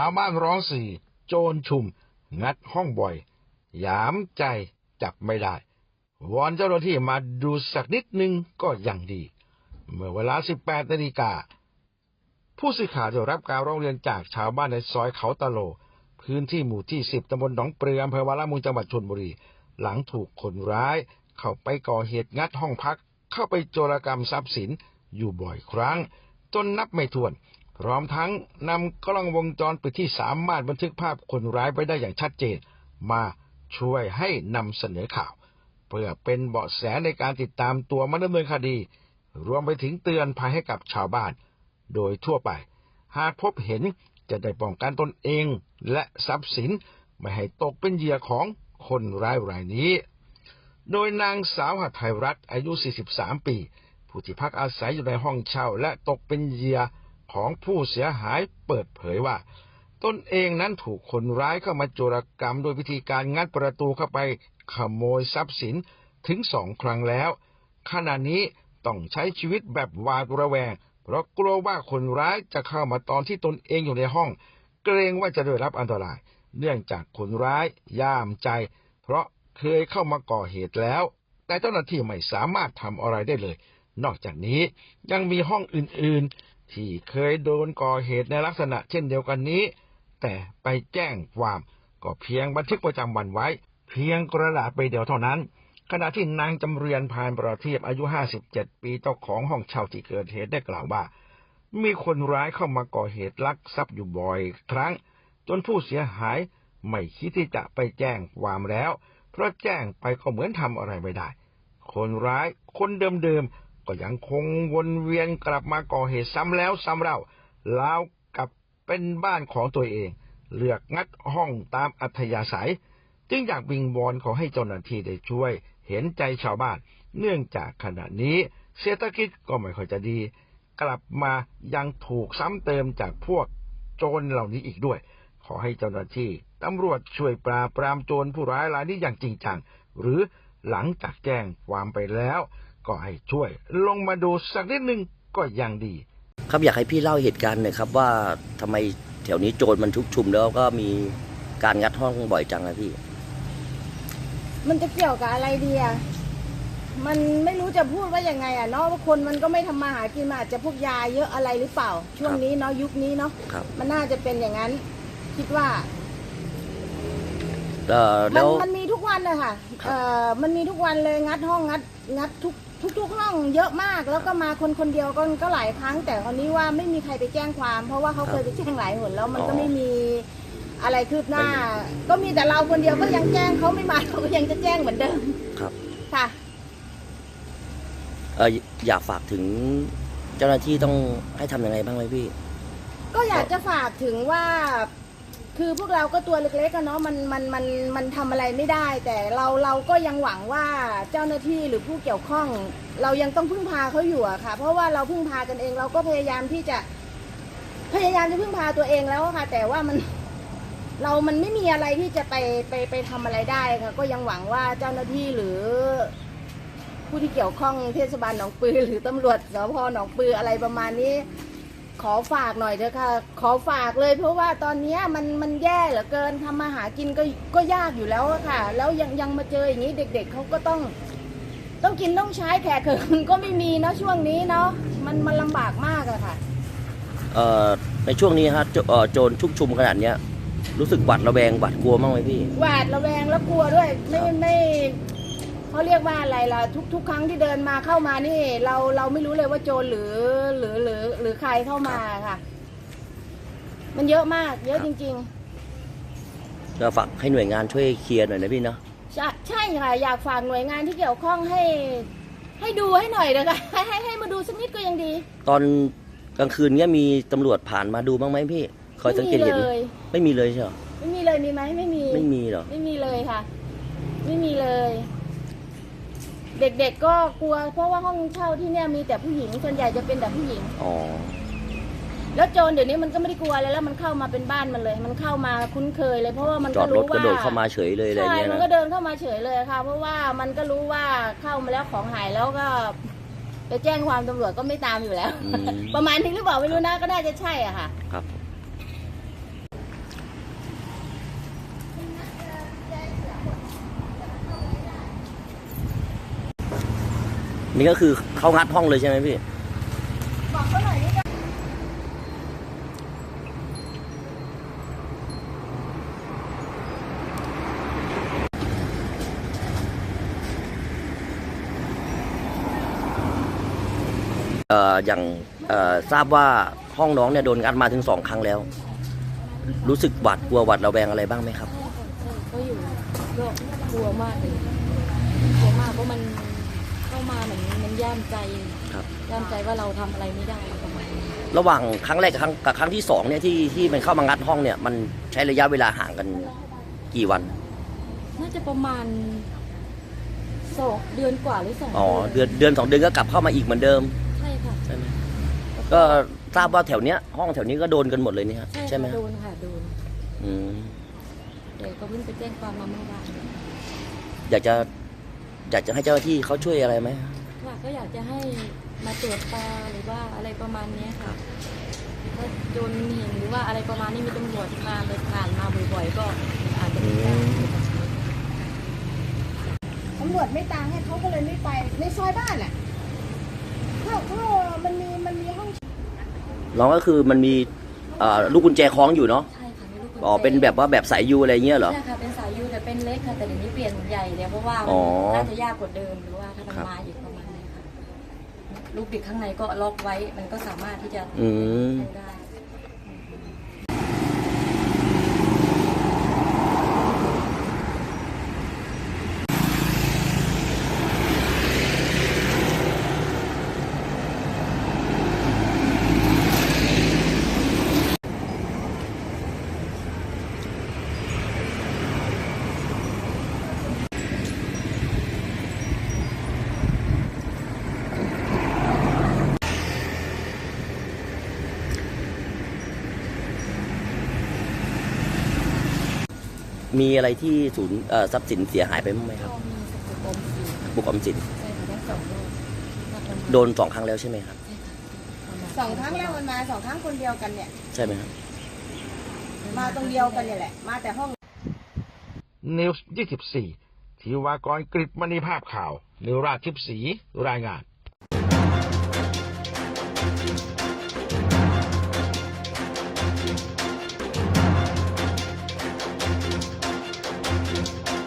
าวบ้านร้องสี่ โจรชุม งัดห้องบ่อย ยามใจจับไม่ได้ วอนเจ้าหน้าที่มาดูสักนิดนึงก็ยังดี เมื่อเวลา 18นาฬิกา ผู้สื่อข่าวได้รับการร้องเรียนจากชาวบ้านในซอยเขาตะโล พื้นที่หมู่ที่ 10ตำบลหนองเปลืออำเภอวาระมุงจังหวัดชนบุรี หลังถูกคนร้าย เข้าไปก่อเหตุงัดห้องพัก เข้าไปโจรกรรมทรัพย์สินอยู่บ่อยครั้ง จนนับไม่ถ้วน พร้อมทั้งนำกล้องวงจรปิดที่สามารถบันทึกภาพคนร้ายไว้ได้อย่างชัดเจน มาช่วยให้นำเสนอข่าว เพื่อเป็นเบาะแสในการติดตามตัวมาดำเนินคดี รวมไปถึงเตือนภัยให้กับชาวบ้าน โดยทั่วไป หากพบเห็นจะได้ป้องกันตนเองและทรัพย์สินไม่ให้ตกเป็นเหยื่อของคนร้ายรายนี้ โดยนางสาวหัตถยรัตน์อายุ 43 ปี ผู้ที่พักอาศัยอยู่ในห้องเช่าและตกเป็นเหยื่อ ของผู้เสียหายเปิดเผยว่าตนเองนั้นถูกคนร้ายเข้ามาโจรกรรมโดยวิธีการงัดประตูเข้าไปขโมยทรัพย์สินถึงสองครั้งแล้ว ขณะนี้ต้องใช้ชีวิตแบบหวาดระแวง เพราะกลัวว่าคนร้ายจะเข้ามาตอนที่ตนเองอยู่ในห้อง เกรงว่าจะได้รับอันตราย เนื่องจากคนร้ายย่ามใจ เพราะเคยเข้ามาก่อเหตุแล้ว แต่เจ้าหน้าที่ไม่สามารถทำอะไรได้เลย นอกจากนี้ยังมีห้องอื่น ที่เคยโดนก่อเหตุในลักษณะเช่นเดียวกันนี้ แต่ไปแจ้งความก็เพียงบันทึกประจำวันไว้ เพียงกระดาษใบเดียวเท่านั้น ขณะที่นางจำเรียนพานประเทียบอายุ 57 ปีเจ้าของห้องเช่าที่เกิดเหตุได้กล่าวว่า มีคนร้ายเข้ามาก่อเหตุลักทรัพย์อยู่บ่อยครั้ง จนผู้เสียหายไม่คิดที่จะไปแจ้งความแล้ว เพราะแจ้งไปก็เหมือนทำอะไรไม่ได้ คนร้ายคนเดิมๆ ก็ยังคงวนเวียนกลับมาก่อเหตุซ้ำแล้วซ้ำเล่าแล้วกับเป็นบ้านของตัวเอง เลือกงัดห้องตามอัธยาศัย จึงอยากวิงวอนขอให้เจ้าหน้าที่ได้ช่วย เห็นใจชาวบ้าน เนื่องจากขณะนี้เศรษฐกิจก็ไม่ค่อยจะดี กลับมายังถูกซ้ำเติมจากพวกโจรเหล่านี้อีกด้วย ขอให้เจ้าหน้าที่ตำรวจช่วยปราบปรามโจรผู้ร้ายรายนี้อย่างจริงจังหรือหลังจากแจ้งความไปแล้ว ก็ให้ช่วย ลงมาดูสักนิดนึงก็ยังดี ครับอยากให้พี่เล่าเหตุการณ์หน่อยครับว่าทำไมแถวนี้โจรมันชุกชุมแล้วก็มีการงัดห้องบ่อยจังนะพี่ มันจะเกี่ยวกับอะไรดีอะมันไม่รู้จะพูดว่ายังไงอะเนาะว่าคนมันก็ไม่ทำมาหากินมันอาจจะพวกยาเยอะอะไรหรือเปล่า ช่วงนี้เนาะยุคนี้เนาะครับ มันน่าจะเป็นอย่างนั้น คิดว่า เอ่อมัแล้นว มันมีทุกวันเลยค่ะครับ เอ่อมันมีทุกวันเลยงัดห้องงัดงัดทุกทุกทุกห้องเยอะมาก แล้วก็มาคนคนเดียวก็ก็หลายครั้ง แต่คราวนี้ว่าไม่มีใครไปแจ้งความ เพราะว่าเขาเคยไปแจ้งหลายหนแล้วมันก็ไม่มีอะไรคืบหน้า ก็มีแต่เราคนเดียวก็ยังแจ้งเขาไม่มาเราก็ยังจะแจ้งเหมือนเดิมครับค่ะ เอออยากฝากถึงเจ้าหน้าที่ต้องให้ทำยังไงบ้างไหมพี่ ก็อยากจะฝากถึงว่า คือพวกเราก็ตัวเล็กๆกันเนาะมันมันมันมันทำอะไรไม่ได้ แต่เราเราก็ยังหวังว่าเจ้าหน้าที่หรือผู้เกี่ยวข้อง เรายังต้องพึ่งพาเขาอยู่อะค่ะ เพราะว่าเราพึ่งพากันเองเราก็พยายามที่จะ พยายามจะพึ่งพาตัวเองแล้วอะค่ะ แต่ว่ามันเรามันไม่มีอะไรที่จะไปไปไปทำอะไรได้ค่ะ ก็ยังหวังว่าเจ้าหน้าที่หรือ ผู้ที่เกี่ยวข้องเทศบาลหนองปือ หรือตำรวจสพหนองปืออะไรประมาณนี้ ขอฝากหน่อยเถอะค่ะ ขอฝากเลยเพราะว่าตอนเนี้ยมันมันแย่เหลือเกินทำมาหากินก็ก็ยากอยู่แล้วอะค่ะ แล้วยังยังมาเจออย่างนี้เด็ก ๆเขาก็ต้อง ต้องกินต้องใช้แขกเขินก็ไม่มีเนาะช่วงนี้เนาะมันมันลำบากมากอะค่ะเอ่อในช่วงนี้ฮะโจเอ่อโจรชุกชุมขนาดเนี้ยรู้สึกหวัดระแวงหวัดกลัวบ้างไหมพี่ หวาดระแวงแล้วกลัวด้วย ไม่ครับไม่ เขาเรียกว่าอะไรล่ะทุกทุกครั้งที่เดินมาเข้ามานี่ เราเราไม่รู้เลยว่าโจรหรือหรือหรือหรือใครเข้ามาค่ะ มันเยอะมาก เยอะจริง ๆ ก็ฝากให้หน่วยงานช่วยเคลียร์หน่อยนะพี่เนาะ ใช่ใช่ค่ะอยากฝากหน่วยงานที่เกี่ยวข้องให้ ให้ดูให้หน่อยเลยค่ะให้ให้ให้มาดูสักนิดก็ยังดีตอนกลางคืนเนี้ยมีตำรวจผ่านมาดูบ้างไหมพี่ คอยสังเกตเห็น ไม่มีเลยไม่มีเลยใช่เหรอ ไม่มีเลยมีไหมไม่มีไม่มีเหรอ ไม่มีเลยค่ะ ไม่มีเลย เด็กๆก็กลัว เพราะว่าห้องเช่าที่เนี่ยมีแต่ผู้หญิงส่วนใหญ่จะเป็นแต่ผู้หญิง อ๋อ แล้วโจรเดี๋ยวนี้มันก็ไม่ได้กลัวอะไรแล้วมันเข้ามาเป็นบ้านมันเลย มันเข้ามาคุ้นเคยเลย เพราะว่ามันจอก็ดรรู้ถกว่าระโดดเข้ามาเฉยเลยอะไรใช่เงี้ยมันนะก็เดินเข้ามาเฉยเลยค่ะ เพราะว่ามันก็รู้ว่าเข้ามาแล้วของหายแล้วก็ไปแจ้งความตำรวจก็ไม่ตามอยู่แล้ว อืม ประมาณนี้หรือเปล่าไม่รู้นะก็น่าจะใช่อะค่ะ ครับ นี่ก็คือเขางัดห้องเลยใช่ไหมพี่บอกเขาหน่อยนี่เอ่ออย่างเอ่อทราบว่าห้องน้องเนี่ยโดนงัดมาถึงสองครั้งแล้ว รู้สึกหวาดกลัวหวาดระแวงอะไรบ้างไหมครับก็อยู่ก็กลัวมากเลยกลัวมากเพราะมัน เข้ามาเหมือนมันย่ามใจครับ ย่ามใจว่าเราทำอะไรไม่ได้ประมาณนี้ระหว่างครั้งแรกกับครั้งกับครั้งที่สองเนี่ยที่ที่มันเข้ามางัดห้องเนี่ยมันใช้ระยะเวลาห่างกันกี่วัน น่าจะประมาณสองเดือนกว่าหรือสองอ๋อเดือนเดือนสองเดือนก็กลับเข้ามาอีกเหมือนเดิมใช่ค่ะใช่ไหมก็ทราบว่าแถวเนี้ยห้องแถวนี้ก็โดนกันหมดเลยเนี่ยฮะใช่ใช่ไหมค่ะโดนค่ะโดนอืมเดี๋ยวก็เพิ่งไปแจ้งความมาเมื่อวานอยากจะ อยากจะให้เจ้าหน้าที่เขาช่วยอะไรไหมค่ะก็อยากจะให้มาตรวจตาหรือว่าอะไรประมาณเนี้ยค่ะถ้าโจรเห็นหรือว่าอะไรประมาณนี้มีตำรวจมาเลยผ่านมาบ่อยๆ ก็อาจจะไม่กล้าตำรวจไม่ตามให้เขาก็เลยไม่ไปในซอยบ้านอะเขาเขามันมีมันมีห้อง น้องก็คือมันมีเอ่อลูกกุญแจคล้องอยู่เนาะ อ๋อเป็นแบบว่าแบบสายยูอะไรเงี้ยเหรอ ใช่ค่ะเป็นสายยูแต่เป็นเล็กค่ะแต่เดี๋ยวนี้เปลี่ยนใหญ่แล้วเพราะว่าอ๋อมันน่าจะยากกว่าเดิมหรือว่าถ้ามันครับมาอีกประมาณนี้ค่ะลูกบิดข้างในก็ล็อกไว้มันก็สามารถที่จะอืมดูได้ มีอะไรที่ศูนย์เอ่อทรัพย์สินเสียหายไปบ้างไหมครับก็มีสกุลกรมสีบุกออมสินใช่ค่ะทั้งสองโลกนับประมาณโดนสองครั้งแล้วใช่ไหมครับใช่ค่ะประมาณสองครั้งแล้วมันมาสองครั้งคนเดียวกันเนี่ย ใช่ไหมครับ มาตรงเดียวกันเนี่ยแหละ มาแต่ห้อง นิวส์24 ทีวากรกริบมณีภาพข่าว นิวราชทิพย์ศรีรายงาน